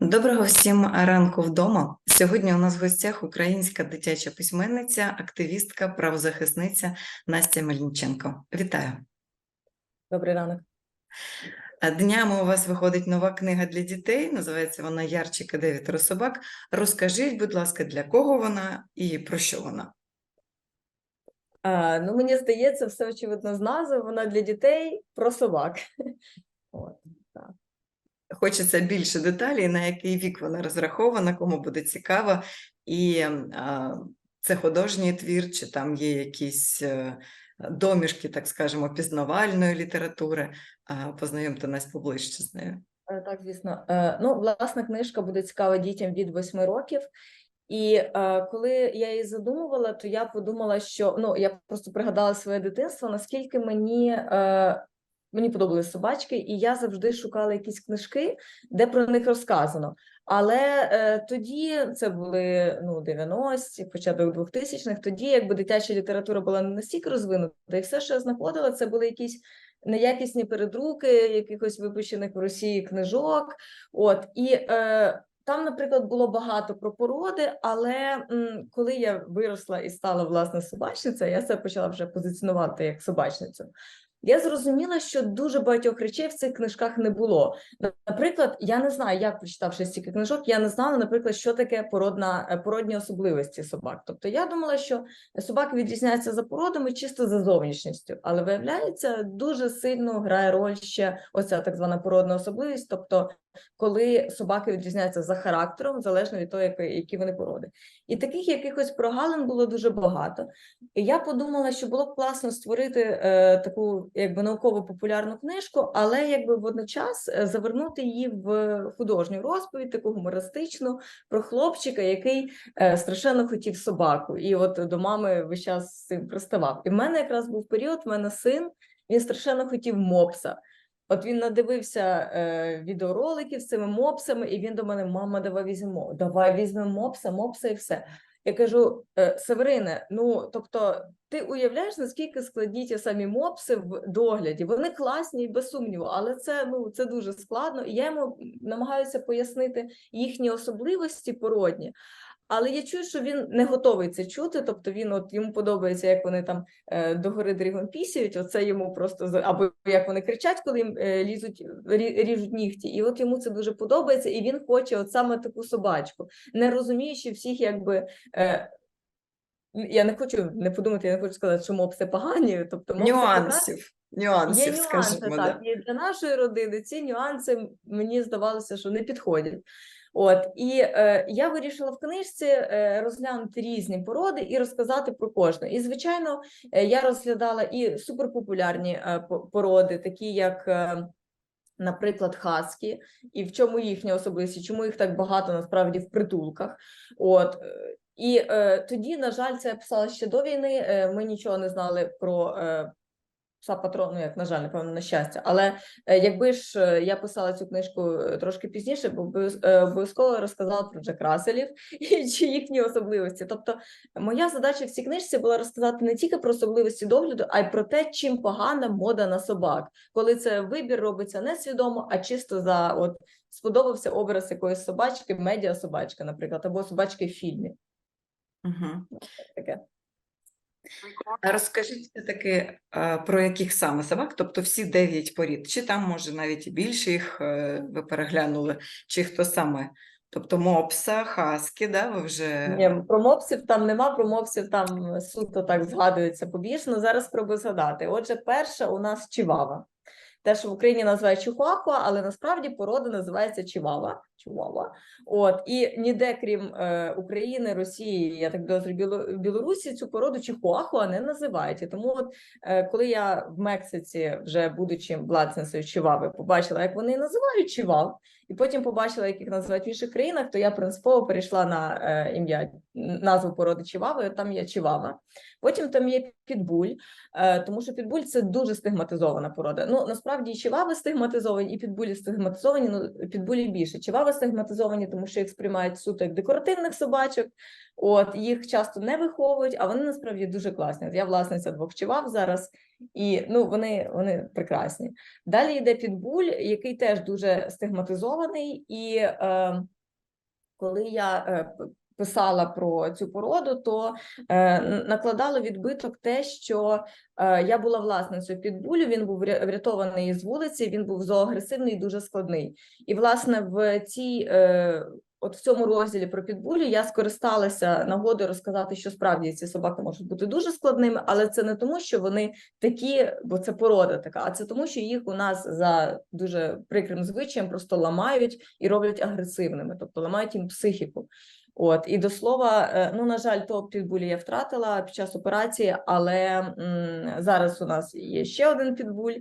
Доброго всім ранку вдома. Сьогодні у нас в гостях українська дитяча письменниця, активістка, правозахисниця Настя Мельниченко. Вітаю! Добрий ранок. Днями у вас виходить нова книга для дітей. Називається вона Ярчик і дев'ятеро собак. Розкажіть, будь ласка, для кого вона і про що вона? А, ну, мені здається, все очевидно з назви. Вона для дітей про собак. От. Хочеться більше деталей, на який вік вона розрахована, кому буде цікаво, і це художній твір, чи там є якісь е, домішки, так скажемо, пізнавальної літератури. Познайомте нас поближче з нею. Е, Так, звісно. Е, Ну, власна книжка буде цікава дітям від 8 років. І е, коли я її задумувала, то я подумала, що ну я просто пригадала своє дитинство, наскільки мені. Е, Мені подобались собачки, і я завжди шукала якісь книжки, де про них розказано. Але е, тоді це були ну 90-ті, початок 2000-х, Тоді якби дитяча література була не настільки розвинута, і все, що я знаходила, це були якісь неякісні передруки якихось випущених в Росії книжок. От і е, там, наприклад, було багато про породи, але м, коли я виросла і стала власне собачницею, я себе почала вже позиціонувати як собачницю. Я зрозуміла, що дуже багатьох речей в цих книжках не було. Наприклад, я не знаю, як прочитавши стільки книжок, я не знала, наприклад, що таке породна е, породні особливості собак. Тобто я думала, що собаки відрізняються за породами чисто за зовнішністю, але виявляється, дуже сильно грає роль ще оця так звана породна особливість, тобто коли собаки відрізняються за характером, залежно від того, які, вони породи. І таких якихось прогалин було дуже багато. І я подумала, що було б класно створити е, таку якби науково популярну книжку, але якби водночас е, завернути її в художню розповідь, таку гумористичну, про хлопчика, який е, страшенно хотів собаку. І от до мами весь час приставав. І в мене якраз був період, в мене син, він страшенно хотів мопса. От він надивився е, відеороликів з цими мопсами, і він до мене: мама, давай візьмемо, давай візьмемо мопса, мопса і все. Я кажу, «Е, Северине, ну тобто, ти уявляєш, наскільки складні ті самі мопси в догляді? Вони класні, без сумніву, але це ну це дуже складно. І я йому намагаюся пояснити їхні особливості породні. Але я чую, що він не готовий це чути. Тобто він от йому подобається, як вони там е, догори дрігом пісяють. Оце йому просто або як вони кричать, коли їм е, лізуть, рі- ріжуть нігті. І от йому це дуже подобається, і він хоче от саме таку собачку, не розуміючи всіх, якби. Е, я не хочу не подумати, я не хочу сказати, що мопси погані. Тобто мопси прекрасні. Нюансів. Є нюанси, скажімо. так. Да. І для нашої родини ці нюанси мені здавалося, що не підходять. От і е, я вирішила в книжці е, розглянути різні породи і розказати про кожну. І звичайно, е, я розглядала і суперпопулярні е, породи, такі як. Е, Наприклад, хаскі, і в чому їхня особливість, чому їх так багато насправді в притулках. От е, і е, тоді, на жаль, це я писала ще до війни. Е, ми нічого не знали про е, пса патрон, ну як на жаль, напевно, на щастя. Але е, якби ж е, я писала цю книжку е, трошки пізніше, бо обов'язково розказала про Джек Расселів і чи їхні особливості. Тобто, моя задача в цій книжці була розказати не тільки про особливості догляду, а й про те, чим погана мода на собак, коли це вибір робиться не свідомо, а чисто за от сподобався образ якоїсь собачки, медіа собачка, наприклад, або собачки в фільмі. Угу. Таке. Розкажіть все-таки про яких саме собак, тобто всі дев'ять порід, чи там, може, навіть і більше їх е, ви переглянули, чи хто саме? Тобто мопса, хаски, да, ви вже Ні, про мопсів там нема, про мопсів там суто так згадується побіжно. Зараз спробую згадати. Отже, перша у нас чивава. Те, що в Україні називають чихуахуа, але насправді порода називається чивава. Чувава. От і ніде, крім е, України, Росії, я так дозрю Білорусі, цю породу чихуахуа не називають. І тому, от, е, коли я в Мексиці, вже будучи власницею чивави, побачила, як вони називають чивав, і потім побачила, як їх називають в інших країнах, то я принципово перейшла на е, ім'я назву породи чивави. і Там є чивава. Потім там є підбуль, е, тому що підбуль це дуже стигматизована порода. Ну насправді. і чивави стигматизовані, і підбулі стигматизовані. Ну підбулі більше. Чивави стигматизовані, тому що їх сприймають суто як декоративних собачок. От їх часто не виховують, а вони насправді дуже класні. От я власниця двох чивав зараз, і ну вони, вони прекрасні. Далі йде підбуль, який теж дуже стигматизований, і е, коли я е, писала про цю породу, то е, накладало відбиток те, що е, я була власницею підбулю. Він був врятований з вулиці. Він був зоагресивний і дуже складний. І власне в цій. Е, От в цьому розділі про підбулі я скористалася нагодою розказати, що справді ці собаки можуть бути дуже складними, але це не тому, що вони такі, бо це порода така, а це тому, що їх у нас за дуже прикрим звичаєм просто ламають і роблять агресивними, тобто ламають їм психіку. От і до слова, е, ну на жаль, то підбулі я втратила під час операції, але м, зараз у нас є ще один підбуль,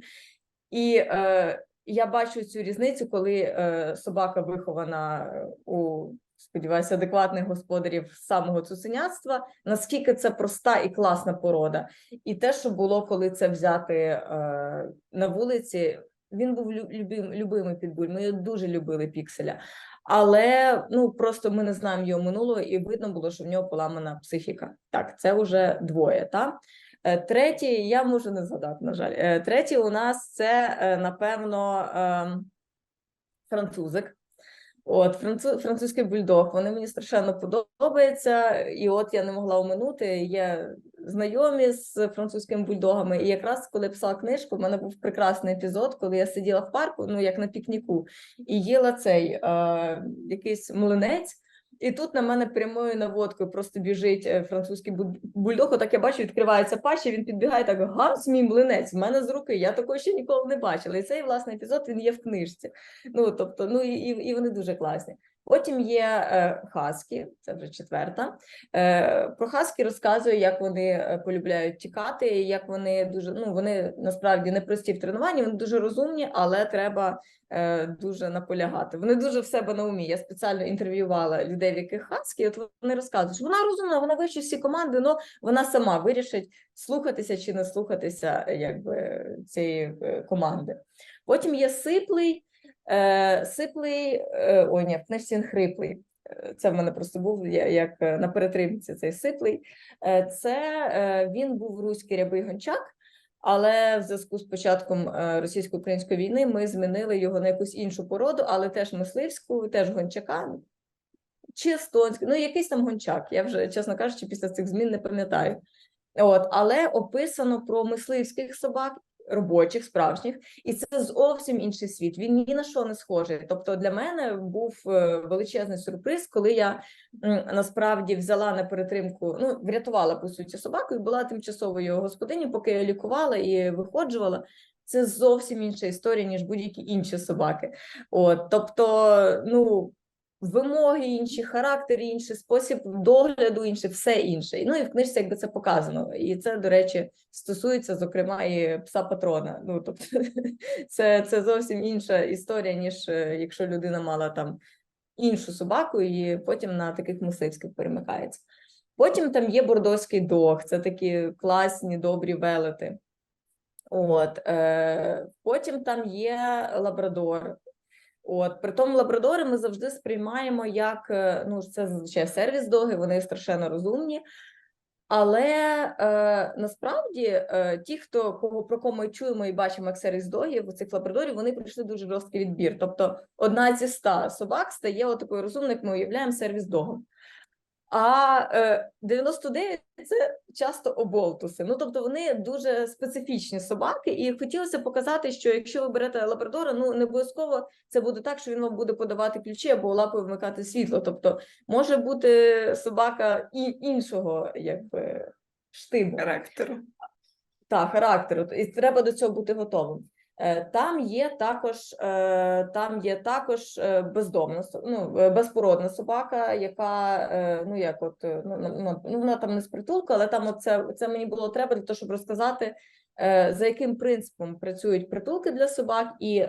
і е, я бачу цю різницю, коли е, собака вихована е, у сподіваюся, адекватних господарів самого цуценяцтва, наскільки це проста і класна порода. І те, що було, коли це взяти е, на вулиці, він був лю- любим, любимий підбуль. Ми дуже любили пікселя. Але ну просто ми не знаємо його минулого, і видно було, що в нього поламана психіка. Так, це вже двоє. Та? Е, Третій, я можу не згадати, на жаль. Е, Третій у нас це, е, напевно, ем, французик. От француз, французький бульдог, вони мені страшенно подобаються, і от я не могла оминути. Є знайомі з французькими бульдогами. І якраз коли писала книжку, в мене був прекрасний епізод, коли я сиділа в парку, ну як на пікніку, і їла цей е, якийсь млинець. І тут на мене прямою наводкою просто біжить е, французький бульдог. Отак я бачу, відкривається паща, він підбігає так, ганс, мій млинець, в мене з руки. Я такого ще ніколи не бачила. І цей власне епізод він є в книжці. Ну тобто, ну і, і вони дуже класні. Потім є е, хаскі, це вже четверта. Е, про хаскі розказує, як вони е, полюбляють тікати, як вони дуже ну вони насправді не прості в тренуванні, вони дуже розумні, але треба дуже наполягати. Вони дуже в себе на умі. Я спеціально інтерв'ювала людей, в яких хаскі. і От вони розказують, що вона розумна, вона вищить всі команди, але вона сама вирішить слухатися чи не слухатися, якби цієї команди. Потім є сиплий. Е, сиплий, е, ой, ні, в хриплий. Е, Це в мене просто був як е, на перетримці цей сиплий. Це він був руський рябий гончак, але в зв'язку з початком російсько-української війни ми змінили його на якусь іншу породу, але теж мисливську, теж гончака. Чи естонську, ну якийсь там гончак. Я вже, чесно кажучи, після цих змін не пам'ятаю. От, але описано про мисливських собак, робочих, справжніх, і це зовсім інший світ. Він ні на що не схожий. Тобто, для мене був е, величезний сюрприз, коли я насправді взяла на перетримку, ну врятувала по суті собаку і була тимчасовою господині, поки я лікувала і виходжувала. Це зовсім інша історія, ніж будь-які інші собаки. От, тобто, ну вимоги інші, характер інший, спосіб догляду інший, все інше. Ну і в книжці якби це показано. І це, до речі, стосується, зокрема, і пса патрона. Ну тобто, це, це зовсім інша історія, ніж е, якщо людина мала там іншу собаку, і потім на таких мисливських перемикається. Потім там є бордоський дог, це такі класні, добрі велети. От, е, потім там є лабрадор. От, при тому лабрадори ми завжди сприймаємо як е, ну, це зазвичай сервіс доги, вони страшенно розумні. Але е, насправді е, ті, хто кого про кого ми чуємо і бачимо як сервіс догів, цих лабрадорів, вони пройшли дуже жорсткий відбір. Тобто одна зі ста собак стає отакою розумною, як ми уявляємо сервіс догом. А е, 99 – це часто оболтуси. Ну тобто вони дуже специфічні собаки, і хотілося показати, що якщо ви берете лабрадора, ну не обов'язково це буде так, що він вам буде подавати ключі або лапою вмикати світло. Тобто може бути собака і іншого, якби штибу характеру. та характеру, і треба до цього бути готовим. Е, Там є також, е, там є також е, бездомна ну, безпородна собака, яка ну як от ну, ну, вона там не з притулку, але там от це, це мені було треба для того, щоб розказати, за яким принципом працюють притулки для собак, і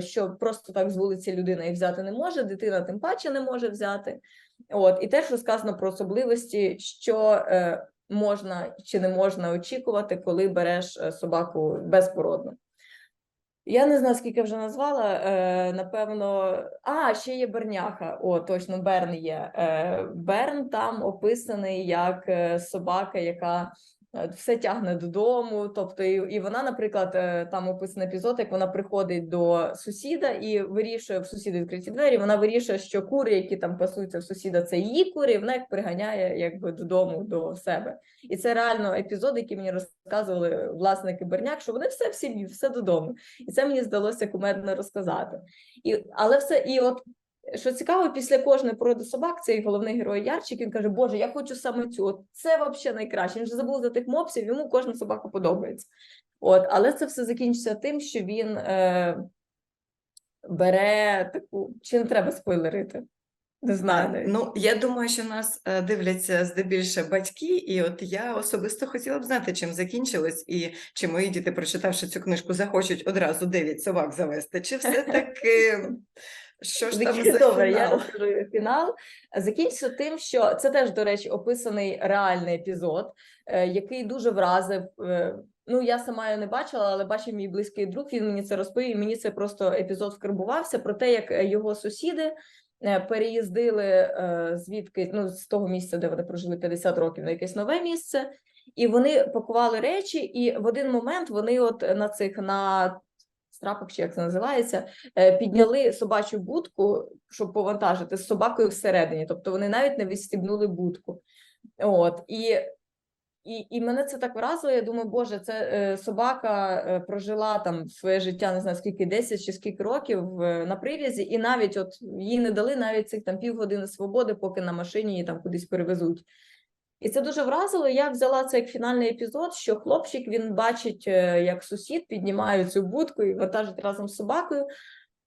що просто так з вулиці людина їх взяти не може, дитина тим паче не може взяти. От і теж розказано про особливості, що можна чи не можна очікувати, коли береш собаку безпородну. Я не знаю, скільки вже назвала. Е, напевно, а ще є Берняха. О, точно, Берн є. Е, Берн там описаний як е, собака, яка все тягне додому. Тобто, і, і вона, наприклад, е, там описаний епізод, як вона приходить до сусіда і вирішує в сусіда відкриті двері. Вона вирішує, що кури, які там пасуються в сусіда, це її кури, і вона їх приганяє якби додому до себе. І це реально епізод, який мені розказували власники Берняк, що вони все в сім'ї, все додому. І це мені здалося кумедно розказати. І, але все, і от що цікаво, після кожної породи собак, цей головний герой Ярчик, він каже: Боже, я хочу саме цю. Це взагалі найкраще. Він вже забув за тих мопсів, йому кожна собака подобається. От, але це все закінчиться тим, що він е, бере таку. Чи не треба спойлерити? Не знаю. навіть. Ну, я думаю, що нас е, дивляться здебільше батьки, і от я особисто хотіла б знати, чим закінчилось, і чи мої діти, прочитавши цю книжку, захочуть одразу дев'ять собак завести, чи все-таки що ж там за Добре, я фінал? розкажу фінал. Закінчиться тим, що це теж, до речі, описаний реальний епізод, е, який дуже вразив. е, Ну, я сама його не бачила, але бачив мій близький друг. Він мені це розповів. і Мені це просто епізод вкарбувався про те, як е, його сусіди переїздили звідки ну з того місця, де вони прожили 50 років, на якесь нове місце, і вони пакували речі, і в один момент вони, от на цих на страпах, чи як це називається, е, підняли собачу будку, щоб повантажити з собакою всередині. Тобто вони навіть не відстібнули будку. От і. І, і мене це так вразило. Я думаю, боже, це е, собака е, прожила там своє життя, не знаю скільки 10 чи скільки років е, на прив'язі, і навіть от їй не дали навіть цих там півгодини свободи, поки на машині її там кудись перевезуть. І це дуже вразило. Я взяла це як фінальний епізод, що хлопчик він бачить, е, як сусід піднімає цю будку і вантажить разом з собакою.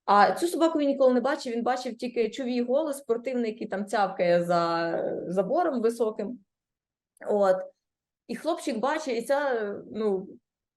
А цю собаку він ніколи не бачив. Він бачив тільки чувій голос, спортивний, який там цявкає за е, забором високим. От. І хлопчик бачить, і ця ну,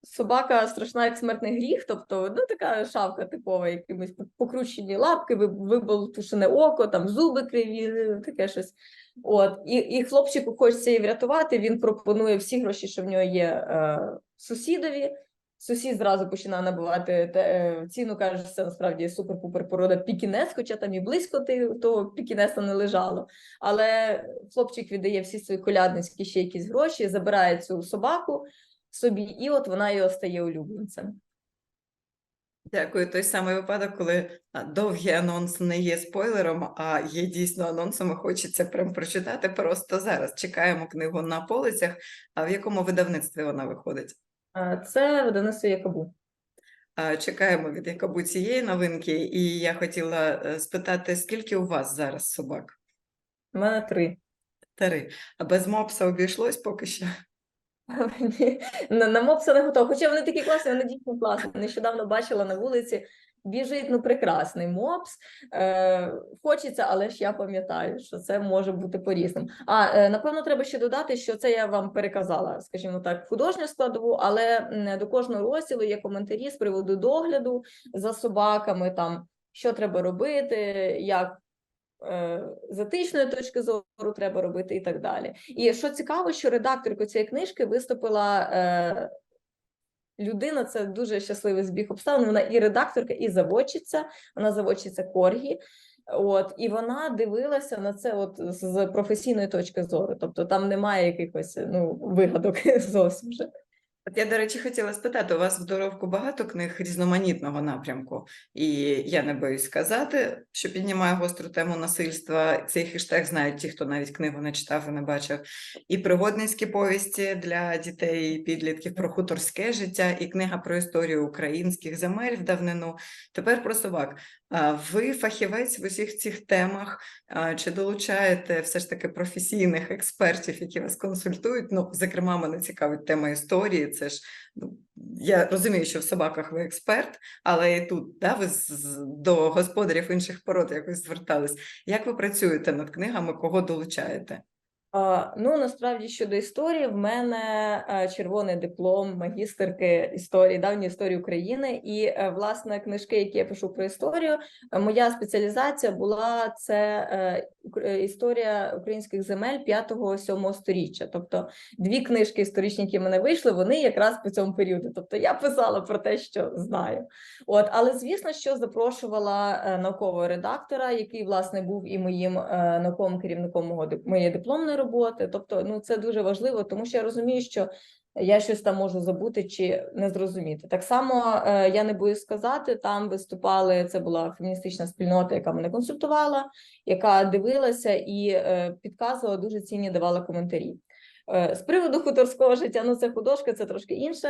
собака страшна, як смертний гріх, тобто ну, така шавка типова, якимось покручені лапки, виболтушене око, там зуби криві, таке щось. От. І, і хлопчику хочеться її врятувати. Він пропонує всі гроші, що в нього є е, сусідові. Сусід зразу починає набивати те, е, ціну, каже, що це насправді супер-пупер порода пікінес, хоча там і близько того пікінеса не лежало. Але хлопчик віддає всі свої колядницькі ще якісь гроші, забирає цю собаку собі, і от вона його стає улюбленцем. Дякую. Той самий випадок, коли довгий анонс не є спойлером, а є дійсно анонсом, і хочеться прям прочитати просто зараз. Чекаємо книгу на полицях. А в якому видавництві вона виходить? Це видавництво Якабу. Чекаємо від Якабу цієї новинки, і я хотіла е, спитати, скільки у вас зараз собак? У мене три. Три. А без мопса обійшлось поки що? На, на мопса не готова. Хоча вони такі класні, вони дійсно класні. Нещодавно бачила на вулиці. Біжить ну прекрасний мопс. Е, хочеться, але ж я пам'ятаю, що це може бути по-різному. А е, напевно, треба ще додати, що це я вам переказала, скажімо так, художню складову, але до кожного розділу є коментарі з приводу догляду за собаками, там що треба робити, як з етичної точки зору треба робити і так далі. І що цікаво, що редакторкою цієї книжки виступила е, людина, це дуже щасливий збіг обставин. Вона і редакторка, і заводчиця, вона заводчиця Коргі. От, і вона дивилася на це от з професійної точки зору. Тобто там немає якихось ну, вигадок зовсім вже. От я, до речі, хотіла спитати, у вас в доробку багато книг різноманітного напрямку, і я не боюсь сказати, що піднімає гостру тему насильства. Цей хештег знають ті, хто навіть книгу не читав і не бачив. І пригодницькі повісті для дітей і підлітків про хуторське життя, і книга про історію українських земель в давнину. Тепер про собак. Ви фахівець в усіх цих темах. Чи долучаєте все ж таки професійних експертів, які вас консультують? Ну, зокрема, мене цікавить тема історії. Це ж ну, я розумію, що в собаках ви експерт, але і тут да, ви до господарів інших пород якось звертались. Як ви працюєте над книгами, кого долучаєте? Ну, насправді щодо історії, в мене е, червоний диплом магістерки історії, давньої історії України. І е, власне книжки, які я пишу про історію, е, моя спеціалізація була це історія українських земель 5-7 сторіччя. Тобто дві книжки історичні, які в мене вийшли, вони якраз по цьому періоду. Тобто я писала про те, що знаю. От, але звісно, що запрошувала наукового редактора, який власне був і моїм науковим керівником мого моєї дипломної роботи. Тобто, ну це дуже важливо, тому що я розумію, що я щось там можу забути чи не зрозуміти. Так само е, я не боюсь сказати, там виступали. Це була феміністична спільнота, яка мене консультувала, яка дивилася і е, підказувала дуже цінні давала коментарі. Е, З приводу хуторського життя, ну це художка, це трошки інше,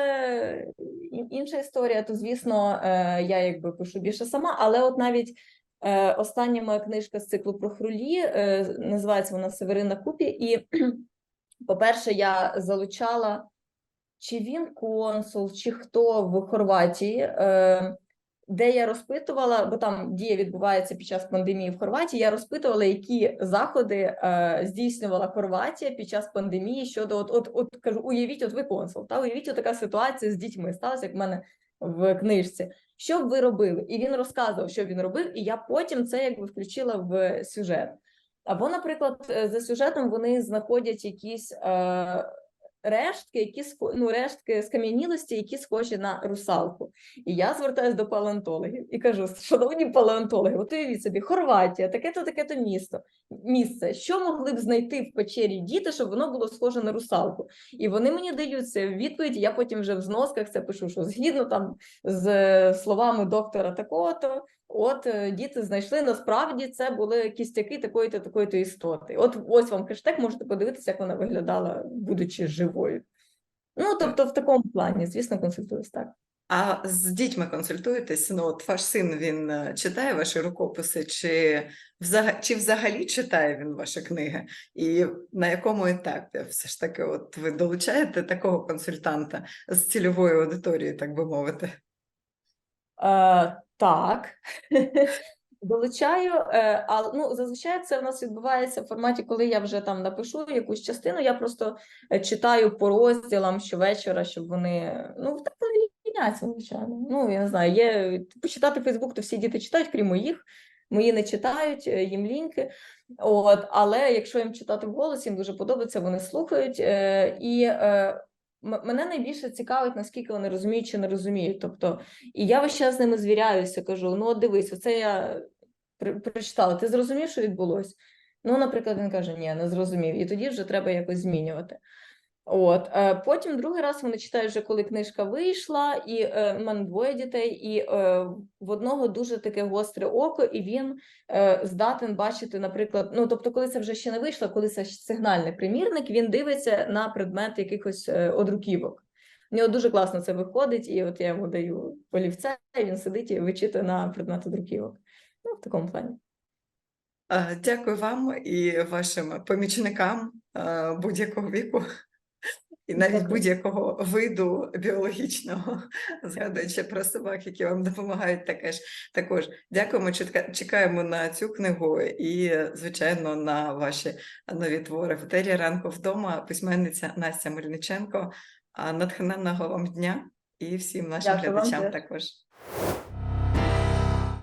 ін- інша історія. То звісно, я якби пишу більше сама, але от навіть остання моя книжка з циклу про хрулі е, називається вона Северина Купі. І, по-перше, я залучала чи він консул, чи хто в Хорватії. Е, де я розпитувала, бо там дія відбувається під час пандемії в Хорватії. Я розпитувала, які заходи е, здійснювала Хорватія під час пандемії щодо от, от, от кажу, уявіть, от ви консул, та уявіть, от така ситуація з дітьми сталася, як в мене в книжці. Що б ви робили? І він розказував, що він робив, і я потім це якби включила в сюжет. Або, наприклад, е, за сюжетом вони знаходять якісь е, рештки, які ну, рештки скам'янілості, які схожі на русалку. І я звертаюся до палеонтологів і кажу: шановні палеонтологи, от уявіть собі, Хорватія, таке-то, таке-то місто, місце. Що могли б знайти в печері діти, щоб воно було схоже на русалку? І вони мені дають це відповідь. Я потім вже в зносках це пишу, що згідно там з е, словами доктора такого-то. От е, діти знайшли насправді це були кістяки такої-то такої-то істоти. От ось вам хештег, можете подивитися, як вона виглядала, будучи живою. Ну тобто, в такому плані, звісно, консультуюсь так. А з дітьми консультуєтесь? Ну, от ваш син він е, читає ваші рукописи, чи взагалі, чи взагалі читає він ваші книги? І на якому етапі все ж таки, от ви долучаєте такого консультанта з цільової аудиторії, так би мовити? Е, так. Долучаю, е, а ну зазвичай це в нас відбувається в форматі, коли я вже там напишу якусь частину. Я просто е, читаю по розділам щовечора, щоб вони ну так вони ліняться, звичайно. Ну я не знаю, є почитати Фейсбук, то всі діти читають, крім моїх. Мої не читають, е, їм ліньки. От, але якщо їм читати вголос, їм дуже подобається, вони слухають. І мене найбільше цікавить, наскільки вони розуміють чи не розуміють. Тобто, і я весь час з ними звіряюся, кажу: ну, от дивись, оце я прочитала. Ти зрозумів, що відбулось? Ну, наприклад, він каже: Ні, не зрозумів. І тоді вже треба якось змінювати. От е, потім другий раз вони читають вже, коли книжка вийшла, і е, в мене двоє дітей, і е, в одного дуже таке гостре око, і він е, здатен бачити, наприклад, ну тобто, коли це вже ще не вийшло, коли це сигнальний примірник, він дивиться на предмет якихось е, одруківок. У нього дуже класно це виходить, і от я йому даю олівця, і він сидить і вичитує на предмет одруківок. Ну, в такому плані. Е, Дякую вам і вашим помічникам е, будь-якого віку. І навіть будь-якого виду біологічного, згадуючи про собак, які вам допомагають також. також. Дякуємо, чекаємо на цю книгу і, звичайно, на ваші нові твори. В етері ранку вдома письменниця Настя Мельниченко. Натхненного вам дня і всім нашим Дякую глядачам теж. також.